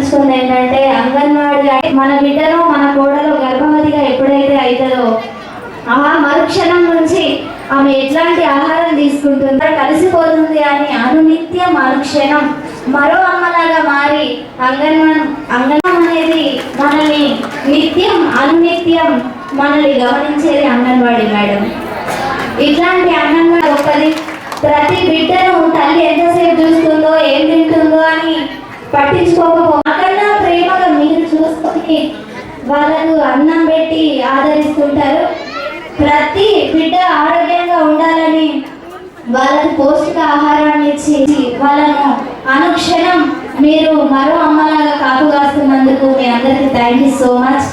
చెప్పదలుచుకుంది ఏంటంటే అంగన్వాడీ మన బిడ్డలో మన కోడలో గర్భవతిగా ఎప్పుడైతే అవుతుందో ఆ మరుక్షణం నుంచి ఆమె ఎట్లాంటి ఆహారం తీసుకుంటుందో కలిసిపోతుంది అని అనునిత్యం మరుక్షణం. మరో అమ్మలాగా మారి అంగన్వాన్ అంగనం అనేది మనల్ని నిత్యం అనునిత్యం మనల్ని గమనించేది అంగన్వాడీ మేడం. ఇట్లాంటి అంగన్వాడీ ఒక్కది ప్రతి బిడ్డను తల్లి ఎంతసేపు చూస్తుందో ఏం తింటుందో అని పట్టించుకోకపో వాళ్ళకు అన్నం పెట్టి ఆదరిస్తుంటారు. ప్రతి బిడ్డ ఆరోగ్యంగా ఉండాలని వాళ్ళకి పౌష్టిక ఆహారాన్ని ఇచ్చి వాళ్ళను అనుక్షణం మీరు మరో అమ్మలాగా కాపు కాస్తున్నందుకు మీ అందరికీ థ్యాంక్ యూ సో మచ్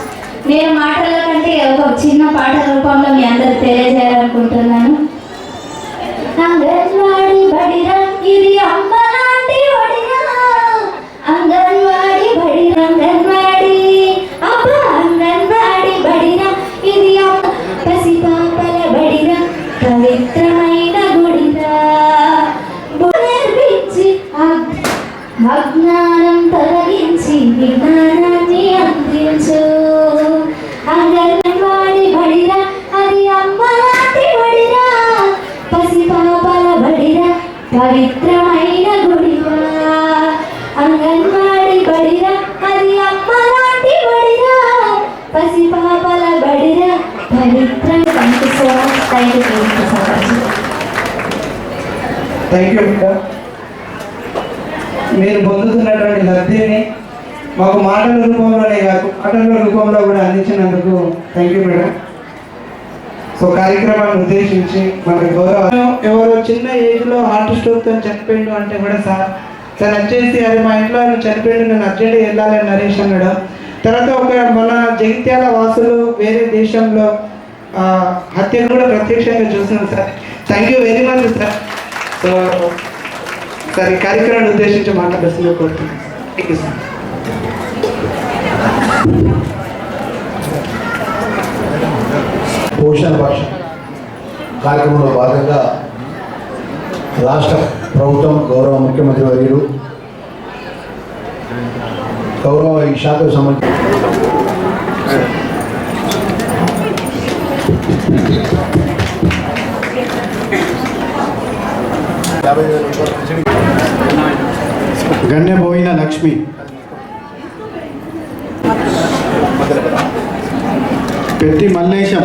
నేను మాటల కంటే ఒక చిన్న పాట రూపంలో మీ అందరికి తెలియజేయాలనుకుంటున్నాను. ఇది థ్యాంక్ యూ అక్క మీరు పొందుతున్నటువంటి లబ్ధిని మాకు మాటల రూపంలోనే కాదు పాటల రూపంలో కూడా అందించినందుకు థ్యాంక్ యూ మేడం సో కార్యక్రమాన్ని ఉద్దేశించి మనకి గౌరవం ఎవరో చిన్న ఏజ్లో హార్ట్ స్ట్రోక్తో చనిపోయిండు అంటే కూడా సార్ తను వచ్చేసి అది మా ఇంట్లో ఆయన చనిపోయిండు నేను అర్జెంట్గా వెళ్ళాలని నరేష్ అన్నాడు. తర్వాత ఒక మన జగిత్యాల వాసులు వేరే దేశంలో హత్యను కూడా ప్రత్యక్షంగా చూస్తున్నాం sir. Thank you very much sir so sir ఈ కార్యక్రమాన్ని ఉద్దేశించి మాట్లాడుతున్నా కోరుతున్నాను. థ్యాంక్ యూ సార్ పోషణ భాష కార్యక్రమంలో భాగంగా రాష్ట్ర ప్రభుత్వం గౌరవ ముఖ్యమంత్రి వర్యులు గౌరవ ఈ శాఖకు సంబంధించి గణ్యపోయిన లక్ష్మి. పెద్ది మల్లేశం.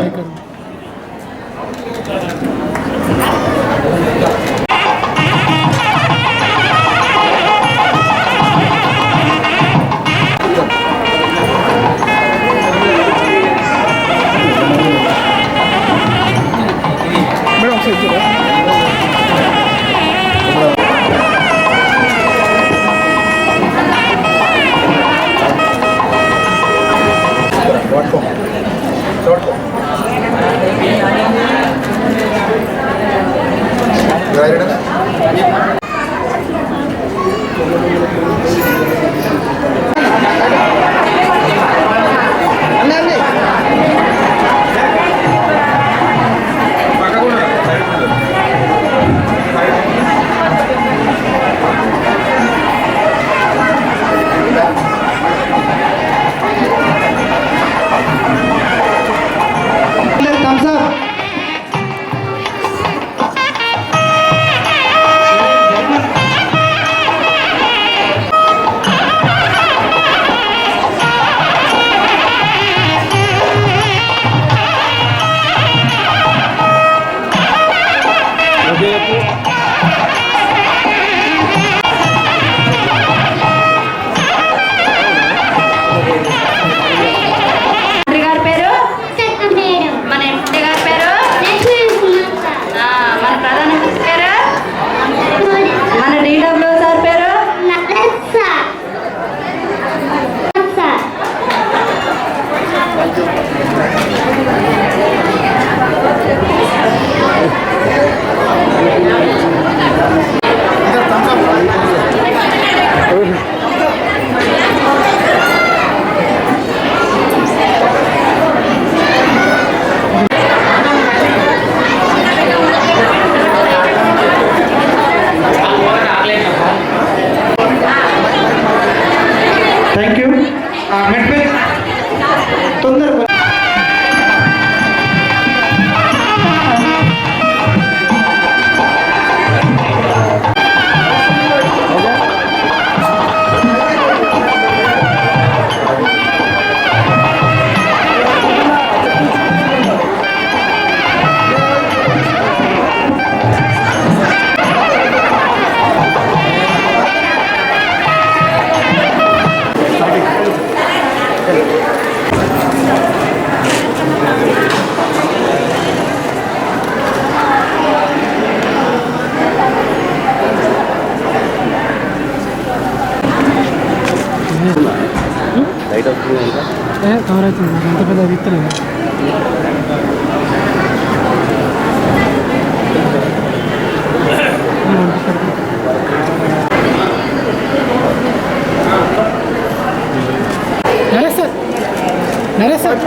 నరేష్ సార్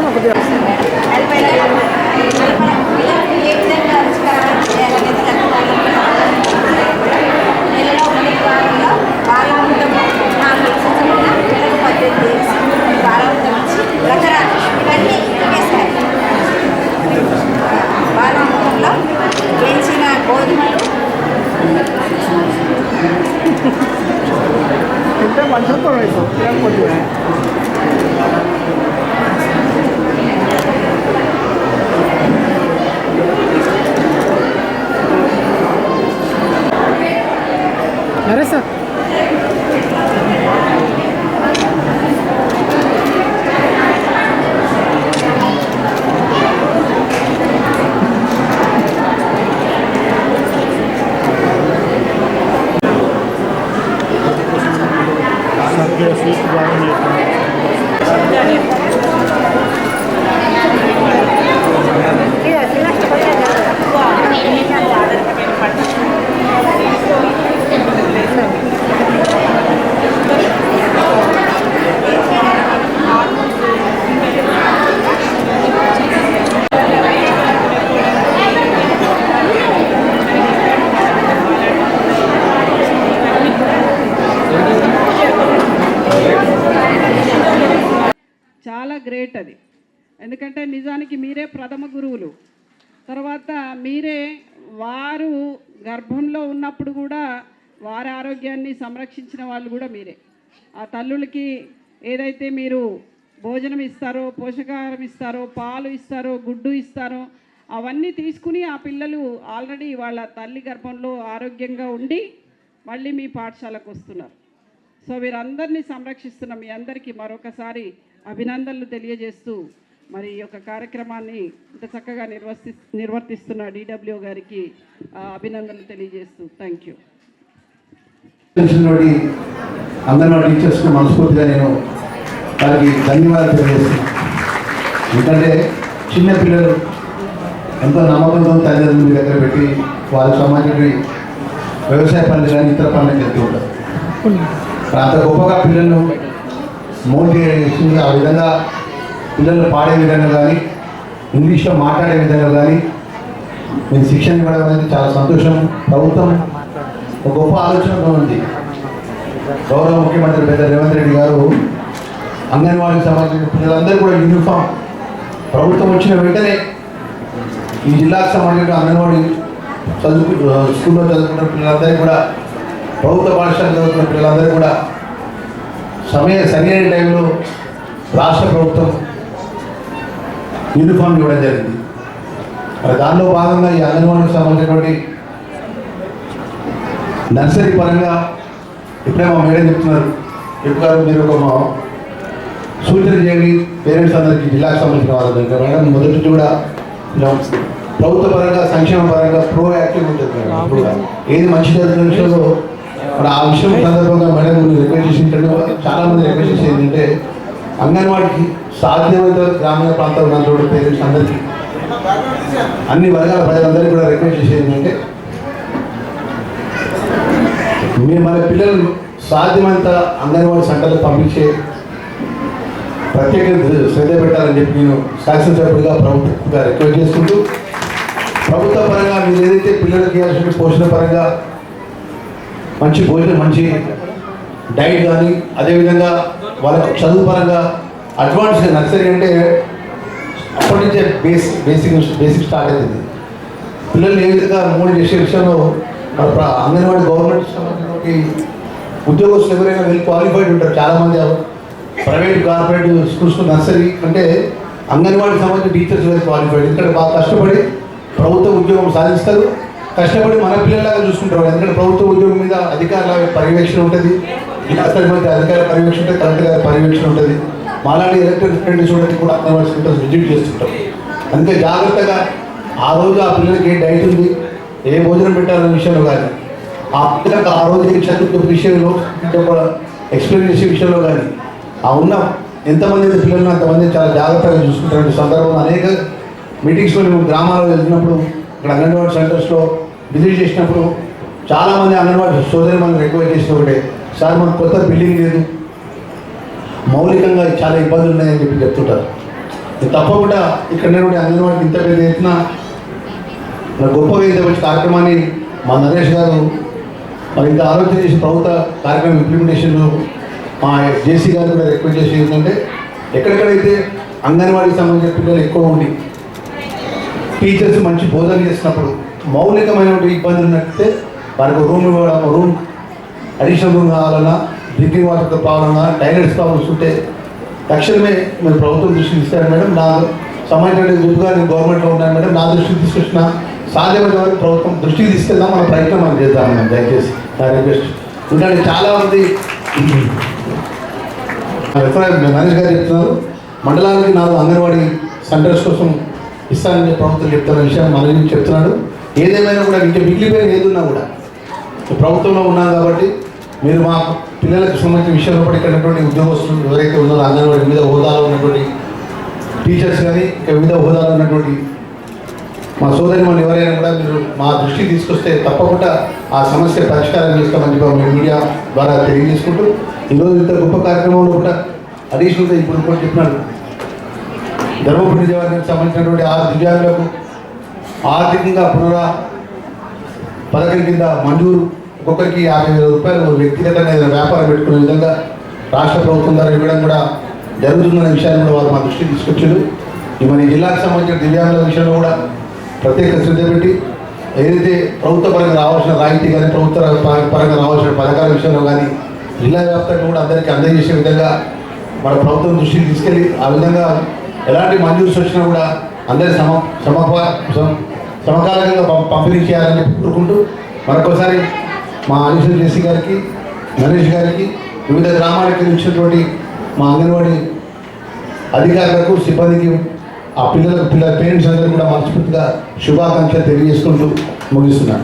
నరేష్ సార్ చాలా గ్రేట్ అది ఎందుకంటే నిజానికి మీరే ప్రథమ గురువులు. తర్వాత మీరే వారు గర్భంలో ఉన్నప్పుడు కూడా వారి ఆరోగ్యాన్ని సంరక్షించిన వాళ్ళు కూడా మీరే. ఆ తల్లులకి ఏదైతే మీరు భోజనం ఇస్తారో పోషకాహారం ఇస్తారో పాలు ఇస్తారో గుడ్డు ఇస్తారో అవన్నీ తీసుకుని ఆ పిల్లలు ఆల్రెడీ వాళ్ళ తల్లి గర్భంలో ఆరోగ్యంగా ఉండి మళ్ళీ మీ పాఠశాలకు వస్తున్నారు. సో వీరందరినీ సంరక్షిస్తున్న మీ అందరికీ మరొకసారి అభినందనలు తెలియజేస్తూ మరి ఈ యొక్క కార్యక్రమాన్ని ఇంత చక్కగా నిర్వర్తి నిర్వర్తిస్తున్న డిడబ్ల్యూ గారికి ఆ, అభినందనలు తెలియజేస్తూ థ్యాంక్ యూ అంగన్వాడీ టీచర్స్కి మనస్ఫూర్తిగా నేను వారికి ధన్యవాదాలు తెలియజేస్తున్నాను. ఎందుకంటే చిన్న పిల్లలు ఎంతో నమ్మకంతో తల్లిదండ్రులు మీ దగ్గర పెట్టి వారి సమాజానికి వ్యవసాయ పనులు కానీ ఇతర పనులకు వెళ్తూ ఉంటారు. అంత గొప్పగా పిల్లలను మోటివేట్ చేసి ఆ విధంగా పిల్లలు పాడే విధంగా కానీ ఇంగ్లీష్లో మాట్లాడే విధంగా కానీ మీరు శిక్షణ ఇవ్వడం అనేది చాలా సంతోషం. ప్రభుత్వం ఒక గొప్ప ఆలోచనతో ఉంది. గౌరవ ముఖ్యమంత్రి పెద్ద రేవంత్ రెడ్డి గారు అంగన్వాడీకి సంబంధించిన పిల్లలందరూ కూడా యూనిఫామ్. ప్రభుత్వం వచ్చిన వెంటనే ఈ జిల్లాకు సంబంధించిన అంగన్వాడీ చదువు స్కూల్లో చదువుకున్న పిల్లలందరూ కూడా ప్రభుత్వ పాఠశాల చదువుకున్న పిల్లలందరూ కూడా సమయ సరైన టైంలో రాష్ట్ర ప్రభుత్వం యూనిఫామ్ ఇవ్వడం జరిగింది. మరి దానిలో భాగంగా ఈ అంగన్వాడీకి సంబంధించినటువంటి నర్సరీ పరంగా ఇప్పుడే మా మేడం చెప్తున్నారు. చెప్పారు మీరు ఒక మా సూచన చేయండి. పేరెంట్స్ అందరికీ జిల్లాకు సంబంధించిన వాళ్ళ దగ్గర మేడం మొదటి కూడా ప్రభుత్వ పరంగా సంక్షేమ పరంగా ప్రో యాక్టివ్ ఉంటుంది మేడం. కూడా. ఏది మంచి జరుగుతున్న విషయంలో మరి ఆ విషయం సందర్భంగా మేడం రిక్వెస్ట్ చేసి చాలా మంది రిక్వెస్ట్ చేసి ఏంటంటే అంగన్వాడికి సాధ్యమైనంత గ్రామీణ ప్రాంతంలో ఉన్న చోటు పేరెంట్స్ అందరికీ అన్ని వర్గాల ప్రజలందరికీ కూడా రిక్వెస్ట్ చేసేది ఏంటంటే మీరు మన పిల్లలు సాధ్యమంత అంగన్వాడీ సెంటర్లకు పంపించే ప్రత్యేక శ్రద్ధ పెట్టాలని చెప్పి నేను శాసనసభ్యుడిగా ప్రభుత్వంగా రిక్వెస్ట్ చేసుకుంటూ ప్రభుత్వ పరంగా మీరు ఏదైతే పిల్లలకి ఇవ్వాల్సిన పోషణ పరంగా మంచి భోజనం మంచి డైట్ కానీ అదేవిధంగా వాళ్ళకి చదువు పరంగా అడ్వాన్స్ నర్సరీ అంటే అప్పటి నుంచే బేసిక్ బేసిక్ బేసిక్ స్టార్ట్ అయింది. పిల్లలు ఏ విధంగా మూడు చేసే విషయంలో మన అంగన్వాడీ గవర్నమెంట్ సంబంధించినటువంటి ఉద్యోగస్తులు ఎవరైనా వెళ్ళి క్వాలిఫైడ్ ఉంటారు చాలామంది ప్రైవేట్ కార్పొరేట్ స్కూల్స్ నర్సరీ అంటే అంగన్వాడీ సంబంధించిన టీచర్స్ వెళ్ళి క్వాలిఫైడ్ ఇక్కడ బాగా కష్టపడి ప్రభుత్వ ఉద్యోగం సాధిస్తారు. కష్టపడి మన పిల్లలాగా చూసుకుంటారు. ఎందుకంటే ప్రభుత్వ ఉద్యోగం మీద అధికారుల పర్యవేక్షణ ఉంటుంది. జిల్లాస్థాయి అధికార పర్యవేక్షణ ఉంటుంది కలెక్టర్ గారి పర్యవేక్షణ ఉంటుంది. మాలాంటి ఎలక్టెడ్ ఫ్రెండ్ చూడండి కూడా అంగన్వాడీ సెంటర్స్ విజిట్ చేస్తుంటాం అంతే జాగ్రత్తగా ఆ రోజు ఆ పిల్లలకి ఏ డైట్ ఉంది ఏ భోజనం పెట్టాలనే విషయంలో కానీ ఆ పిల్లలకు ఆ రోజు ఏ విషయంలో ఎక్స్ప్లెయిన్ చేసే విషయంలో కానీ ఆ ఉన్న ఎంతమంది అయితే పిల్లలు అంతమంది చాలా జాగ్రత్తగా చూసుకుంటారు సందర్భంలో అనేక మీటింగ్స్లో మేము గ్రామాల్లో వెళ్తున్నప్పుడు ఇక్కడ అంగన్వాడీ సెంటర్స్లో విజిట్ చేసినప్పుడు చాలామంది అంగన్వాడీ సోదరి మనం రిక్వెస్ట్ చేసిన ఒకటే సార్ మనకు కొత్త బిల్డింగ్ లేదు మౌలికంగా చాలా ఇబ్బందులు ఉన్నాయని చెప్పి చెప్తుంటారు. తప్పకుండా ఇక్కడ నేను అంగన్వాడికి ఇంత పెద్ద ఎత్తున మన గొప్పగా ఇంత మంచి కార్యక్రమాన్ని మా నరేష్ గారు మరి ఇంత ఆలోచన చేసి ప్రభుత్వ కార్యక్రమం ఇంప్లిమెంటేషన్ మా జేసీ గారు కూడా రిక్వెస్ట్ చేసి ఏంటంటే ఎక్కడెక్కడైతే అంగన్వాడీకి సంబంధించిన పిల్లలు ఎక్కువ ఉండి టీచర్స్ మంచి బోధన చేసినప్పుడు మౌలికమైనటువంటి ఇబ్బందులు ఉన్నట్టే వారికి రూమ్ ఇవ్వడం రూమ్ అడిషనల్ రూమ్ కావాలన్నా డ్రింకింగ్ వాటర్తో ప్రాబ్లం కానీ టైలెట్స్ ప్రాబ్లమ్స్ ఉంటే తక్షణమే మీరు ప్రభుత్వం దృష్టికి ఇస్తారు మేడం. నా సంబంధించిన గుర్తుగా నేను గవర్నమెంట్లో ఉన్నాను మేడం. నా దృష్టికి తీసుకొచ్చిన సాధ్యమైన వరకు ప్రభుత్వం దృష్టికి తీసుకెళ్దాం. మన ప్రయత్నం మనం చేద్దాం మేడం. దయచేసి నా రిక్వెస్ట్. ఎందుకంటే చాలామంది మనీష్ గారు చెప్తున్నారు. మండలానికి నాలుగు అంగన్వాడీ సెంటర్స్ కోసం ఇస్తానని ప్రభుత్వం చెప్తున్న విషయం మన చెప్తున్నాడు. ఏదేమైనా కూడా ఇంకా మిగిలిపోయిన ఏదున్నా కూడా ప్రభుత్వంలో ఉన్నాం కాబట్టి మీరు మా పిల్లలకు సంబంధించిన విషయంలో కూడా ఉద్యోగస్తులు ఎవరైతే ఉన్నారో అంగన్వాడీ వివిధ హోదాలో ఉన్నటువంటి టీచర్స్ కానీ ఇంకా వివిధ హోదాలో ఉన్నటువంటి మా సోదరి మన ఎవరైనా కూడా మీరు మా దృష్టికి తీసుకొస్తే తప్పకుండా ఆ సమస్య పరిష్కారం చేస్తామని చెప్పి మీడియా ద్వారా తెలియజేసుకుంటూ ఈరోజు ఇంత గొప్ప కార్యక్రమంలో కూడా అడిషనల్గా ఇప్పుడు కూడా చెప్పినాడు ధర్మపురి దేవాలయం సంబంధించినటువంటి ఆరు దివ్యాంగులకు ఆర్థికంగా పునరా పథకం కింద మంజూరు ఒక్కొక్కరికి యాభై వేల రూపాయలు వ్యక్తిగతంగా ఏదైనా వ్యాపారం పెట్టుకునే విధంగా రాష్ట్ర ప్రభుత్వం ద్వారా ఇవ్వడం కూడా జరుగుతుందనే విషయాన్ని కూడా వారు మా దృష్టికి తీసుకొచ్చారు. ఈ మన జిల్లాకు సంబంధించిన దివ్యాంగుల విషయంలో కూడా ప్రత్యేక శ్రద్ధ పెట్టి ఏదైతే ప్రభుత్వ పరంగా రావాల్సిన రాయితీ కానీ ప్రభుత్వ పర- పరంగా రావాల్సిన పథకాల విషయంలో కానీ జిల్లా వ్యాప్తంగా కూడా అందరికీ అందజేసే విధంగా మన ప్రభుత్వం దృష్టికి తీసుకెళ్ళి ఆ విధంగా ఎలాంటి మంజూరు వచ్చినా కూడా అందరి సమ సమ- సమకాలికంగా పంపిణీ చేయాలని కోరుకుంటూ మరొకసారి మా ఆనిష జేసీ గారికి నరేష్ గారికి వివిధ గ్రామాలకు వచ్చినటువంటి మా అంగన్వాడీ అధికారులకు సిబ్బందికి ఆ పిల్లలకు పిల్లల పేరెంట్స్ అందరూ కూడా మనస్ఫూర్తిగా శుభాకాంక్షలు తెలియజేసుకుంటూ ముగిస్తున్నాను.